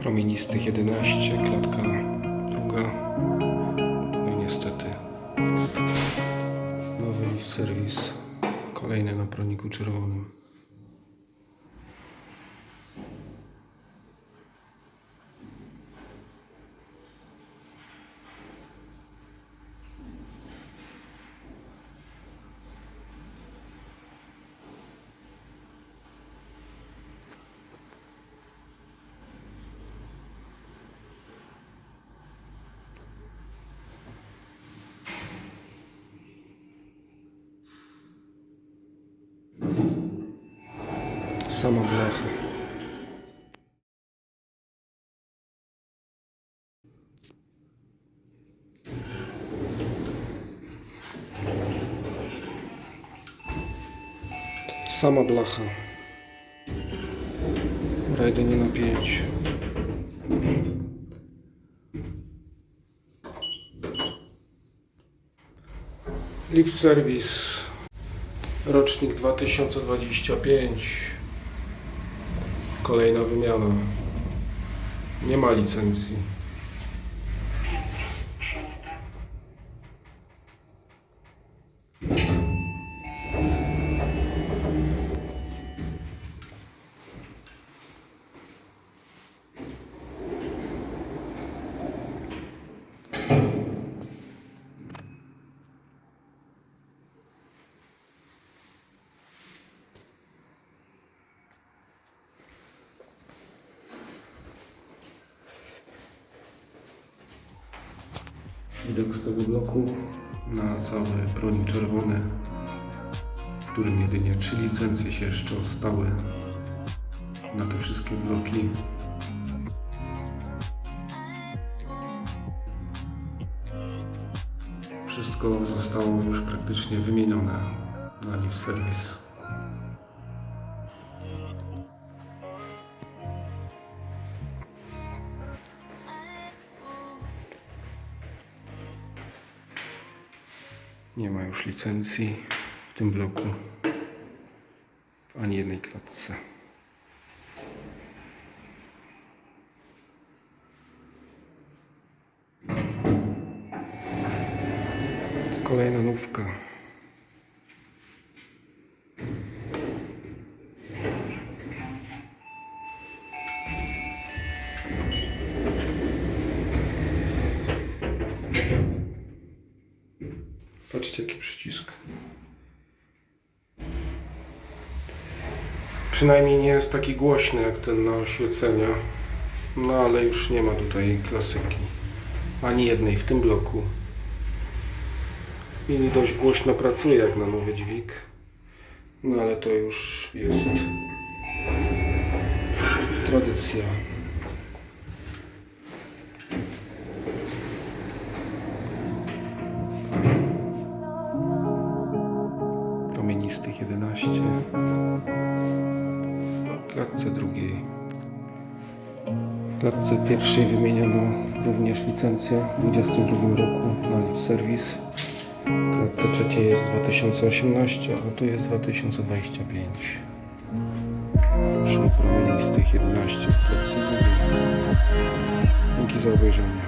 Promienistych 11, klatka druga. No i niestety nowy lift serwis. Kolejny na proniku czerwonym. Sama blacha. Sama blacha. Rajdy nie na 5. Lift Service. Rocznik 2025. Kolejna wymiana. Nie ma licencji. Widok z tego bloku na cały pronik czerwony, w którym jedynie trzy licencje się jeszcze zostały na te wszystkie bloki. Wszystko zostało już praktycznie wymienione na lift service. Nie ma już licencji w tym bloku w ani jednej klatce. Kolejna nówka. Patrzcie jaki przycisk. Przynajmniej nie jest taki głośny jak ten na oświecenia. No ale już nie ma tutaj klasyki. Ani jednej w tym bloku. I dość głośno pracuje jak na nowy dźwig. No ale to już jest tradycja. Promienistych 11. W klatce drugiej. W klatce pierwszej wymieniono również licencję w 2022 roku na service. W klatce trzeciej jest 2018, a tu jest 2025. Przy promienistych 11 w klatce drugiej. Dzięki za obejrzenie.